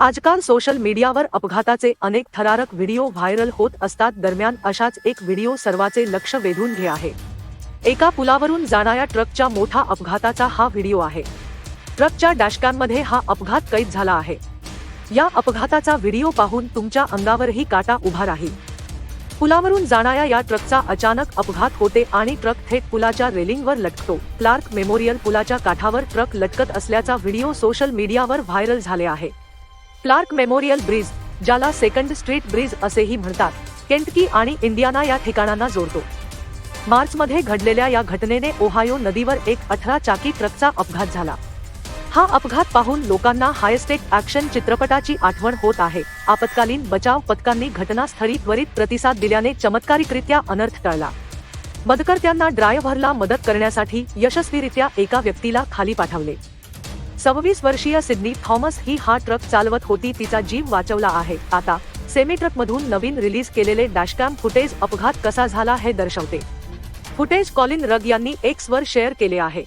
आजकाल सोशल मीडियावर अपघाताचे अनेक थरारक व्हिडिओ व्हायरल होत असतात. दरम्यान अशाच एक व्हिडिओ सर्वाचे लक्ष वेधून घे आहे. एका पुलावरून जाणाऱ्या ट्रकच्या मोठा अपघाताचा हा व्हिडिओ आहे. ट्रकच्या डॅशकॅममध्ये हा अपघात कैद झाला आहे. या अपघाताचा व्हिडिओ पाहून तुमच्या अंगावरही काटा उभा राहील. पुलावरून जाणाऱ्या या ट्रकचा अचानक अपघात होते आणि ट्रक थेट पुलाच्या रेलिंगवर लटकतो. क्लार्क मेमोरियल पुलाच्या काठावर ट्रक लटकत असल्याचा व्हिडिओ सोशल मीडियावर व्हायरल झाले आहे. क्लार्क मेमोरियल ब्रिज ज्याला सेकंड स्ट्रीट ब्रिज असेही म्हणतात केंटकी आणि इंडियाना या ठिकाणांना जोडतो. मार्चमध्ये घडलेल्या या घटनेने ओहायो नदीवर एक अठरा चाकी ट्रकचा अपघात झाला. हा अपघात पाहून लोकांना हायस्टेक ऍक्शन चित्रपटाची आठवण होत आहे. आपत्कालीन बचाव पथकांनी घटनास्थळी त्वरित प्रतिसाद दिल्याने चमत्कारिकरित्या अनर्थ टळला. मदकर्त्यांना ड्रायव्हरला मदत करण्यासाठी यशस्वीरित्या एका व्यक्तीला खाली पाठवले. सव्वीस वर्षीय सिडनी थॉमस ही हा ट्रक चालवत होती तिचा जीव वाचवला आहे. आता सेमी ट्रक मधून नवीन रिलीज केलेले डॅशकॅम फुटेज अपघात कसा झाला हे दर्शवते. फुटेज कॉलिन रग यांनी एक्स वर शेअर केले आहे.